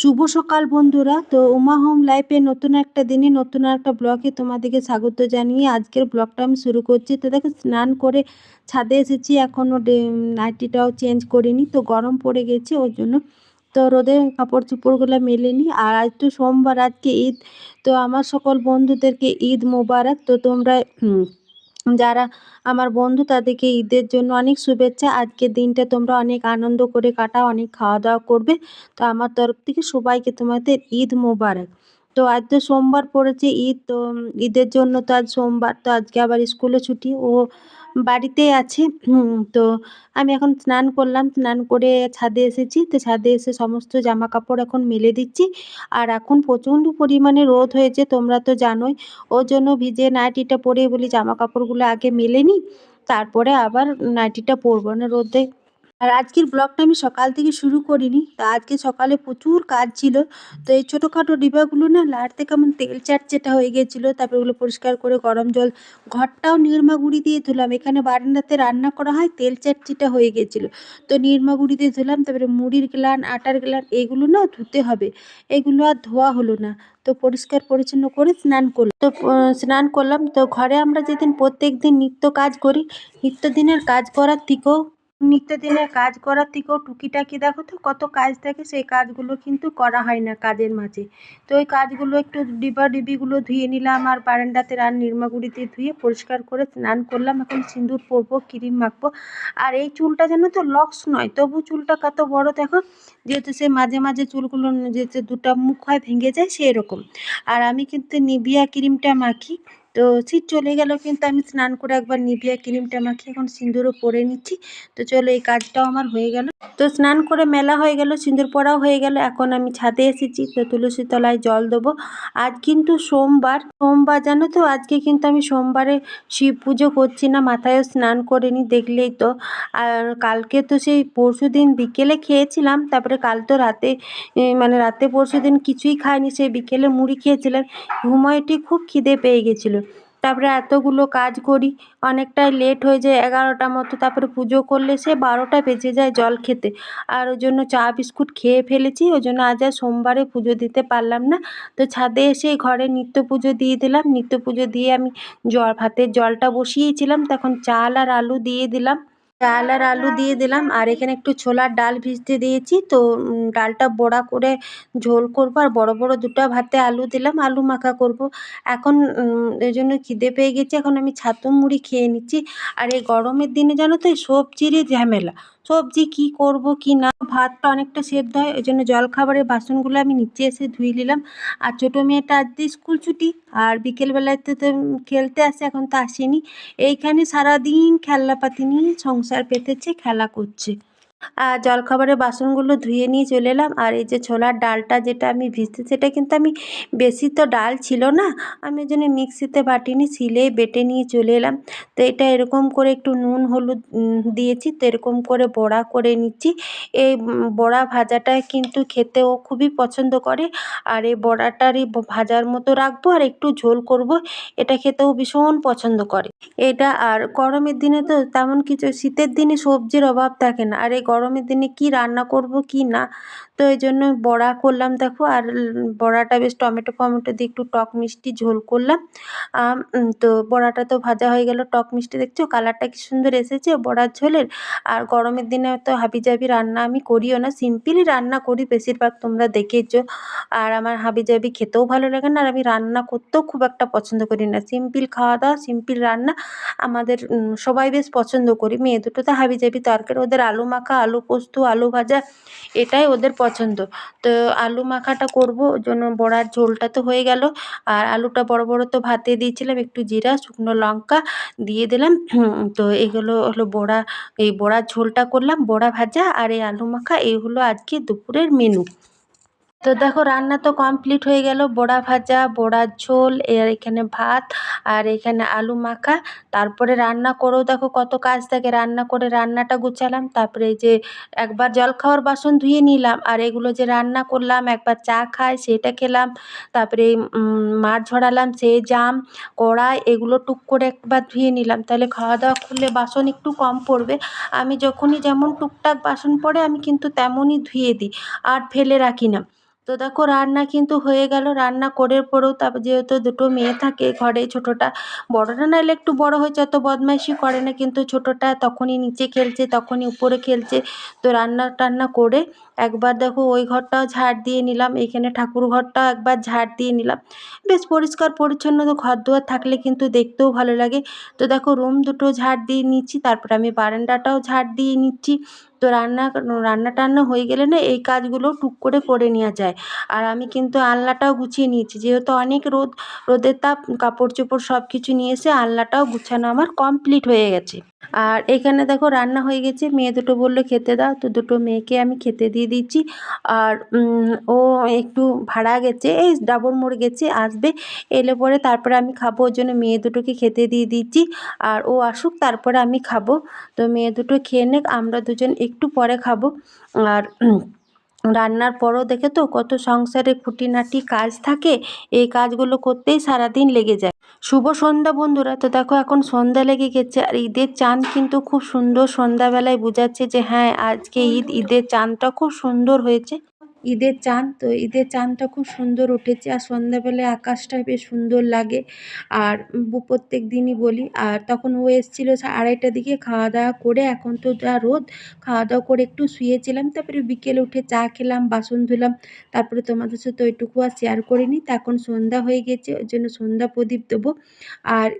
শুভ সকাল বন্ধুরা। তো উমা হোম লাইফে নতুন একটা দিনে, নতুন একটা ব্লগে তোমাদেরকে স্বাগত জানিয়ে আজকের ব্লগটা আমি শুরু করছি। তো দেখো, স্নান করে ছাদে এসেছি, এখনও নাইটিটাও চেঞ্জ করিনি, তো গরম পড়ে গেছে ওই জন্য। তো রোদে কাপড় চোপড়গুলো মেলেনি আর আজ তো সোমবার, আজকে ঈদ। তো আমার সকল বন্ধুদেরকে ঈদ মোবারক। তো তোমরা যারা আমার বন্ধু তাদেরকে ঈদের জন্য অনেক শুভেচ্ছা। আজকের দিনটা তোমরা অনেক আনন্দ করে কাটাও, অনেক খাওয়া দাওয়া করবে। তো আমার তরফ থেকে সবাইকে তোমাদের ঈদ মোবারক। তো আজ তো সোমবার পড়েছে ঈদ, তো ঈদের জন্য তো আজ সোমবার, তো আজকে আবার স্কুলে ছুটি। ও বাড়িতেই আছে তো আমি এখন স্নান করলাম, স্নান করে ছাদে এসেছি। তো ছাদে এসে সমস্ত জামা কাপড় এখন মেলে দিচ্ছি। আর এখন প্রচণ্ড পরিমাণে রোদ হয়েছে, তোমরা তো জানোই। ওর জন্য ভিজে নাইটিটা পরে বলি জামা কাপড়গুলো আগে মেলে নিই, তারপরে আবার নাইটিটা পরবো। না রোদে আর আজকের ব্লগটা আমি সকাল থেকে শুরু করিনি। তো আজকে সকালে প্রচুর কাজ ছিল। তো এই ছোটোখাটো ডিবাগুলো না লাড়তে কেমন তেল চাটচেটা হয়ে গিয়েছিল তারপরে ওগুলো পরিষ্কার করে গরম জল, ঘরটাও নির্মা গুঁড়ি দিয়ে ধুলাম। এখানে বারান্দাতে রান্না করা হয়, তেল চাটচিটা হয়ে গেছিল। তো নির্মা গুঁড়ি দিয়ে ধুলাম, তারপরে মুড়ির গ্লান, আটার গ্লান, এগুলো না ধুতে হবে। এগুলো আর ধোয়া হলো না। তো পরিষ্কার পরিচ্ছন্ন করে স্নান করলাম। তো স্নান করলাম। তো ঘরে আমরা যেদিন প্রত্যেক দিন নিত্য কাজ করি, নিত্যদিনের কাজ করার থেকেও নিত্যদিনের কাজ করার থেকেও টুকিটাকি দেখো তো, কত কাজ থাকে সেই কাজগুলো কিন্তু করা হয় না কাজের মাঝে। তো ওই কাজগুলো একটু ডিবা ডিবিগুলো ধুয়ে নিলাম, আর বারান্দাতে রান নির্মাগুড়িতে ধুয়ে পরিষ্কার করে স্নান করলাম। এখন সিঁদুর পরবো, ক্রিম মাখবো। আর এই চুলটা যেন তো লক্স নয়, তবু চুলটা কত বড় দেখো, যেহেতু সে মাঝে মাঝে চুলগুলো যেহেতু দুটা মুখ হয় ভেঙে যায়, সেই রকম। আর আমি কিন্তু নিভিয়া ক্রিমটা মাখি। তো শীত চলে গেল কিন্তু আমি স্নান করে একবার নিভিয়া ক্রিমটা মাখি এখন সিঁদুরও পরে নিচ্ছি। তো চলো এই কাজটাও আমার হয়ে গেল। তো স্নান করে মেলা হয়ে গেল, সিঁদুর পরাও হয়ে গেল, এখন আমি ছাদে এসেছি, তো তুলসী তলায় জল দেবো। আজ কিন্তু সোমবার সোমবার জানো তো? আজকে কিন্তু আমি সোমবারে শিব পুজো করছি না, মাথায়ও স্নান করে নি দেখলেই তো। আর কালকে তো সেই পরশু দিন বিকেলে খেয়েছিলাম, তারপরে কাল তো রাতে মানে রাতে পরশু দিন কিছুই খাইনি, সেই বিকেলে মুড়ি খেয়েছিলাম। ঘুমোয়টি খুব খিদে পেয়ে গেছিল। তারপরে এতগুলো কাজ করি, অনেকটাই লেট হয়ে যায় এগারোটা মতো। তারপরে পুজো করলে সে বারোটা বেজে যায় জল খেতে। আর ওই জন্য চা বিস্কুট খেয়ে ফেলেছি, ওই জন্য আজ আর সোমবারে পুজো দিতে পারলাম না। তো ছাদে এসে ঘরে নিত্য পুজো দিয়ে দিলাম। নিত্য পুজো দিয়ে আমি জল ভাতের জলটা বসিয়েছিলাম। তখন চাল আর আলু দিয়ে দিলাম। চাল আর আলু দিয়ে দিলাম। আর এখানে একটু ছোলার ডাল ভিজতে দিয়েছি। তো ডালটা বড়া করে ঝোল করব। আর বড় বড় দুটো ভাতে আলু দিলাম। আলু মাখা করব। এখন এই জন্য খিদে পেয়ে গেছে। এখন আমি ছাতু মুড়ি খেয়ে নিচ্ছি। আর এই গরমের দিনে জানো তো, এই সবজিরই ঝামেলা। সবজি কি করব, কি না, ভাতটা অনেকটা সেদ্ধ হয়, ওই জন্য জলখাবারের বাসনগুলো আমি নিচে এসে ধুয়ে নিলাম। আর ছোটো মেয়েটা আজকে স্কুল ছুটি, আর বিকেলবেলাতে তো খেলতে আসে, এখন তো আসেনি। এইখানে সারাদিন খেলনাপাতি নিয়ে সংসার পেতেছে, খেলা করছে। আর জলখাবারের বাসনগুলো ধুয়ে নিয়ে চলে এলাম। আর এই যে ছোলার ডালটা যেটা আমি ভিজতে, সেটা কিন্তু আমি বেশি তো ডাল ছিল না, আমি ওই জন্য মিক্সিতে বাটিনি শিলেই বেটে নিয়ে চলে এলাম। তো এটা এরকম করে একটু নুন, হলুদ দিয়েছি, তো এরকম করে বড়া করে নিচ্ছি। এই বড়া ভাজাটা কিন্তু খেতেও খুবই পছন্দ করে। আর এই বড়াটারই ভাজার মতো রাখব আর একটু ঝোল করব, এটা খেতেও ভীষণ পছন্দ করে। এটা আর গরমের দিনে তো তেমন কিছু, শীতের দিনে সবজির অভাব থাকে না। আর এই গরমের দিনে কি রান্না করব, কি না? তো এই জন্য বড়া করলাম, দেখো। আর বড়াটা বেশ টমেটো ফমেটো দিয়ে একটু টক মিষ্টি ঝোল করলাম। তো বড়াটা তো ভাজা হয়ে গেল, টক মিষ্টি দেখছ? কালারটা কি সুন্দর এসেছে বড়ার ঝোলের। আর গরমের দিনে তো হাবিজাবি রান্না আমি করিও না সিম্পলই রান্না করি বেশিরভাগ তোমরা দেখেছ। আর আমার হাবিজাবি খেতেও ভালো লাগে না, আর আমি রান্না করতেও খুব একটা পছন্দ করি না। সিম্পল খাওয়া দাওয়া, সিম্পল রান্না আমাদের সবাই বেশ পছন্দ করি। মেয়ে দুটো তো হাবিজাবি তরকারি, ওদের আলু মাখা আলু পোস্ত, আলু ভাজা, এটাই ওদের পছন্দ। তো আলু মাখাটা করব ওই জন্য বড়ার ঝোলটা তো হয়ে গেল। আর আলুটা বড় বড় তো ভাতে দিয়েছিলাম, একটু জিরা, শুকনো লঙ্কা দিয়ে দিলাম। তো এগুলো হলো বড়া, এই বড়ার ঝোলটা করলাম, বড়া ভাজা আর এই আলু মাখা, এই হলো আজকে দুপুরের মেনু তো দেখো, রান্না তো কমপ্লিট হয়ে গেল। বড়া ভাজা, বড়ার ঝোল আর এখানে ভাত, আর এখানে আলু মাখা। তারপরে রান্না করেও দেখো কত কাজ থাকে। রান্না করে রান্নাটা গুছালাম। তারপরে যে একবার জল খাওয়ার বাসন ধুয়ে নিলাম। আর এগুলো যে রান্না করলাম, একবার চা খাই, সেটা খেলাম। তারপরে মাছ ঝরালাম, সে জাম, কড়াই, এগুলো টুক করে একবার ধুয়ে নিলাম। তাহলে খাওয়া দাওয়া করলে বাসন একটু কম পড়বে। আমি যখনই যেমন টুকটাক বাসন পড়ে, আমি কিন্তু তেমনই ধুয়ে দিই। আর ফেলে রাখি না। তো দেখো রান্না কিন্তু হয়ে গেল। রান্না করার পরেও তারপর যেহেতু দুটো মেয়ে থাকে ঘরে ছোটোটা বড়টা নাহলে একটু বড় হয়েছে, অত বদমাইশি করে না। কিন্তু ছোটোটা তখনই নিচে খেলছে, তখনই উপরে খেলছে। তো রান্না টান্না করে একবার দেখো ওই ঘরটাও ঝাড় দিয়ে নিলাম, এখানে ঠাকুর ঘরটাও একবার ঝাড় দিয়ে নিলাম। বেশ পরিষ্কার পরিচ্ছন্ন তো ঘর দুয়ার থাকলে কিন্তু দেখতেও ভালো লাগে। তো দেখো রুম দুটো ঝাড় দিয়ে নিচ্ছি, তারপর আমি বারান্দাটাও ঝাড় দিয়ে নিচ্ছি। তো রান্না রান্না টান্না হয়ে গেলে না এই কাজগুলো টুক করে করে নেওয়া যায়। আর আমি কিন্তু আলনাটাও গুছিয়ে নিয়েছি। যেহেতু অনেক রোদ, রোদের তাপ কাপড় চোপড় সব কিছু নিয়ে এসে আলনাটাও গুছানো আমার কমপ্লিট হয়ে গেছে। আর এখানে দেখো রান্না হয়ে গেছে। মেয়ে দুটো বলল, খেতে দাও। তো দুটো মেয়েকে আমি খেতে দিয়ে দিচ্ছি। আর ও একটু ভাড়া গেছে। এই ডাবর মোড় গেছে, আসবে। এলে পরে তারপরে আমি খাব। ওর জন্য মেয়ে দুটোকে খেতে দিয়ে দিচ্ছি। আর ও আসুক, তারপরে আমি খাব। তো মেয়ে দুটো খেয়ে নেক, আমরা দুজন একটু পরে খাব। আর রান্নার পরও দেখে তো কত সংসারে খুঁটিনাটি কাজ থাকে, এই কাজগুলো করতেই সারাদিন লেগে যায়। শুভ সন্ধ্যা বন্ধুরা, তো দেখো এখন সন্ধ্যা লেগে গেছে আর ঈদের চাঁদ কিন্তু খুব সুন্দর সন্ধ্যাবেলায় বোঝাচ্ছে যে হ্যাঁ আজকে ঈদ, ঈদের চাঁদটা খুব সুন্দর হয়েছে। ঈদের চাঁদ তো ঈদের চাঁদটা খুব সুন্দর উঠেছে আর সন্ধ্যাবেলায় আকাশটা বেশ সুন্দর লাগে। আর প্রত্যেক দিনই বলি, আর তখন ও এসেছিল আড়াইটার দিকে খাওয়া দাওয়া করে, এখন তো যা রোদ, খাওয়া দাওয়া করে একটু শুয়েছিলাম, তারপরে বিকেলে উঠে চা খেলাম, বাসন ধুলাম, তারপরে তোমাদের সাথে তো ওইটুকু আর শেয়ার করিনি, তা এখন সন্ধ্যা হয়ে গেছে, ওই জন্য সন্ধ্যা প্রদীপ দেবো। আর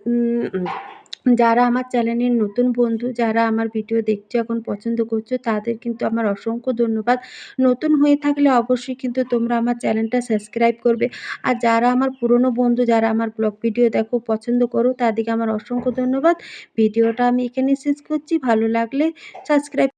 যারা আমার চ্যানেলের নতুন বন্ধু, যারা আমার ভিডিও দেখছ এখন পছন্দ করছ, তাদের কিন্তু আমার অসংখ্য ধন্যবাদ। নতুন হয়ে থাকলে অবশ্যই কিন্তু তোমরা আমার চ্যানেলটা সাবস্ক্রাইব করবে। আর যারা আমার পুরনো বন্ধু, যারা আমার ব্লগ ভিডিও দেখো পছন্দ করো, তাদেরকে আমার অসংখ্য ধন্যবাদ। ভিডিওটা আমি এখানে শেষ করছি। ভালো লাগলে সাবস্ক্রাইব